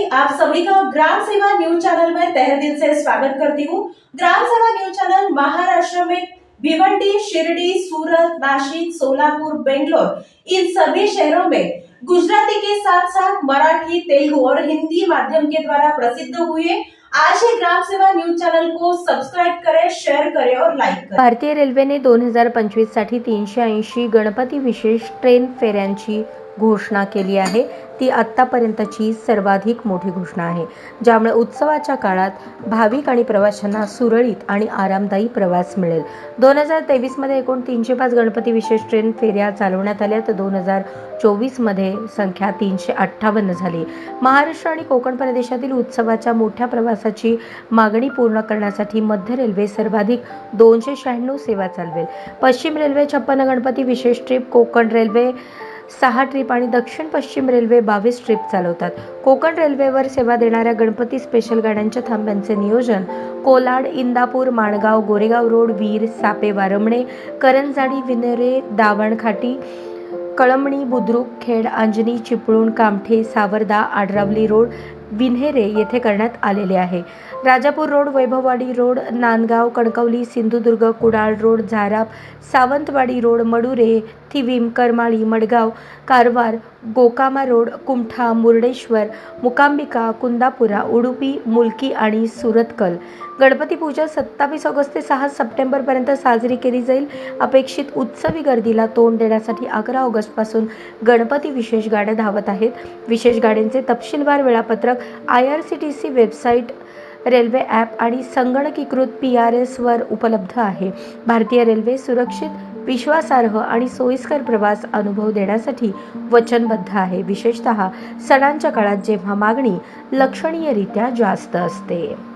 मंडली आप सभी का ग्राम सेवा न्यूज चैनल में तहे दिल से स्वागत करती हूँ। ग्राम सेवा न्यूज चैनल महाराष्ट्र में भिवंडी शिरडी सूरत नासिक सोलापुर बेंगलोर इन सभी शहरों में गुजराती के साथ साथ मराठी तेलुगु और हिंदी माध्यम के द्वारा प्रसिद्ध हुए आज ही ग्राम सेवा न्यूज चैनल को सब्सक्राइब करें शेयर करें और लाइक करें। भारतीय रेल्वेने दोन हजार पंचवीससाठी तीनशे ऐंशी गणपती विशेष ट्रेन फेऱ्यांची घोषणा केली आहे. ती आत्तापर्यंतची सर्वाधिक मोठी घोषणा आहे. ज्यामुळे उत्सवाच्या काळात भाविक आणि प्रवाशांना सुरळीत आणि आरामदायी प्रवास मिळेल. दोन हजार तेवीसमध्ये एकूण तीनशे पाच गणपती विशेष ट्रेन फेऱ्या चालवण्यात आल्या. तर दोन हजार चोवीसमध्ये संख्या तीनशे अठ्ठावन्न झाली. महाराष्ट्र आणि कोकण प्रदेशातील उत्सवाच्या मोठ्या प्रवासाची मागणी पूर्ण करण्यासाठी मध्य रेल्वे सर्वाधिक दोनशे शहाण्णव सेवा चालवेल. पश्चिम रेल्वे छप्पन्न गणपती विशेष ट्रीप कोकण रेल्वे सहा ट्रिप आणि दक्षिण पश्चिम रेल्वे बावीस ट्रिप चालवतात. कोकण रेल्वेवर सेवा देणाऱ्या गणपती स्पेशल गाड्यांच्या थांब्यांचे नियोजन कोलाड इंदापूर माणगाव गोरेगाव रोड वीर सापे वारमणे करंजाडी विनरे दावणखाटी कळमणी बुद्रुक खेड अंजनी चिपळूण कामठे सावरदा आडरावली रोड विन्हेरे येथे करण्यात आलेले आहे. Rajapur road Vaibhavwadi road Nandgaon Kankavli Sindhudurg Kudal road Zarap Sawantwadi road Madure Thivim Karmali Madgaon Karwar Gokarna road Kumta Murdeshwar Mookambika Kundapura Udupi Mulki आणि सुरतकल. गणपती पूजा सत्तावीस ऑगस्ट ते सहा सप्टेंबरपर्यंत साजरी केली जाईल. अपेक्षित उत्सवी गर्दीला तोंड देण्यासाठी अकरा ऑगस्टपासून गणपती विशेष गाड्या धावत आहेत. विशेष गाड्यांचे तपशीलवार वेळापत्रक I R C T C website railway app आणि संगणकीकृत पी आर एसवर उपलब्ध आहे. भारतीय रेल्वे सुरक्षित विश्वासार्ह आणि सोयीस्कर प्रवास अनुभव देण्यासाठी वचनबद्ध आहे. विशेषतः सणांच्या काळात जेव्हा मागणी लक्षणीयरित्या जास्त असते.